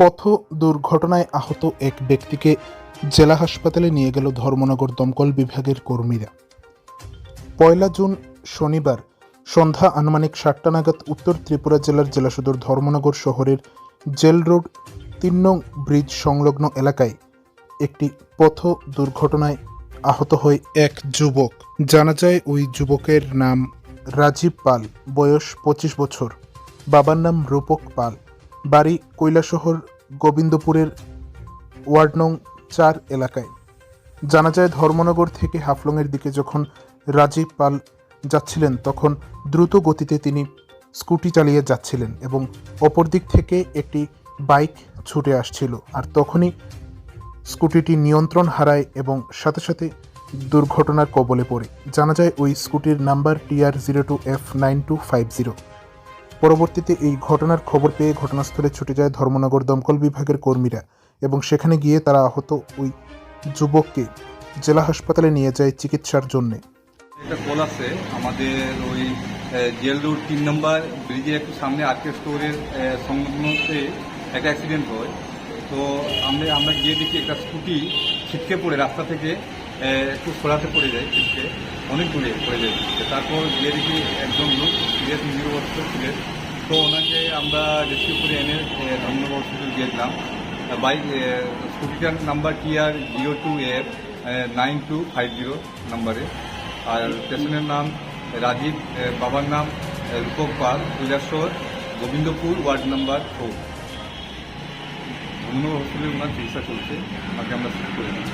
পথ দুর্ঘটনায় আহত এক ব্যক্তিকে জেলা হাসপাতালে নিয়ে গেল ধর্মনগর দমকল বিভাগের কর্মীরা। পয়লা জুন শনিবার সন্ধ্যা আনুমানিক সাতটা নাগাদ উত্তর ত্রিপুরা জেলার জেলা সদর ধর্মনগর শহরের জেল রোড তিন নং ব্রিজ সংলগ্ন এলাকায় একটি পথ দুর্ঘটনায় আহত হয় এক যুবক। জানা যায়, ওই যুবকের নাম রাজীব পাল, বয়স পঁচিশ বছর। বাবার নাম রূপক পাল। বাড়ি কৈলাসহর গোবিন্দপুরের ওয়ার্ড নং চার এলাকায়। জানা যায়, ধর্মনগর থেকে হাফলংয়ের দিকে যখন রাজীব পাল যাচ্ছিলেন, তখন দ্রুত গতিতে তিনি স্কুটি চালিয়ে যাচ্ছিলেন এবং অপর দিক থেকে একটি বাইক ছুটে আসছিল। আর তখনই স্কুটিটি নিয়ন্ত্রণ হারায় এবং সাথে সাথে দুর্ঘটনার কবলে পড়ে। জানা যায়, ওই স্কুটির number TR zero two F nine two five zero. পরবর্তীতে এই ঘটনার খবর পেয়ে ঘটনাস্থলে ছুটে যায় ধর্মনগর দমকল বিভাগের কর্মীরা এবং সেখানে গিয়ে তারা আহত ওই যুবককে জেলা হাসপাতালে নিয়ে যায় চিকিৎসার জন্যে। একটা কল আছে আমাদের ওই জেল রোড তিন নম্বর ব্রিজের একটু সামনে আর্কে স্টোরের আহ, সংলগ্নতে একটা অ্যাক্সিডেন্ট হয়। তো আমরা আমরা গিয়ে দেখি একটা স্কুটি ছিটকে পড়ে রাস্তা থেকে একটু সরাতে পড়ে যায় ছিটকে অনেক দূরে পড়ে যায়। তারপর গিয়ে দেখি একজন লোক, সিরিয়াস ইঞ্জুরি অবস্থা ছিলেন তো ওনাকে আমরা রেস্কিউ করে এনে ধর্মনগর হসপিটাল গিয়েছিলাম bike স্কুটিটার number T R zero two F nine two five zero নাম্বারে। আর স্টেশনের নাম রাজীব বাবার নাম রূপক পাল কৈলাসর গোবিন্দপুর ওয়ার্ড নাম্বার ফোর। ধন্য হসপিটালে ওনার চিকিৎসা চলছে। তাকে আমরা শিফট করে দিই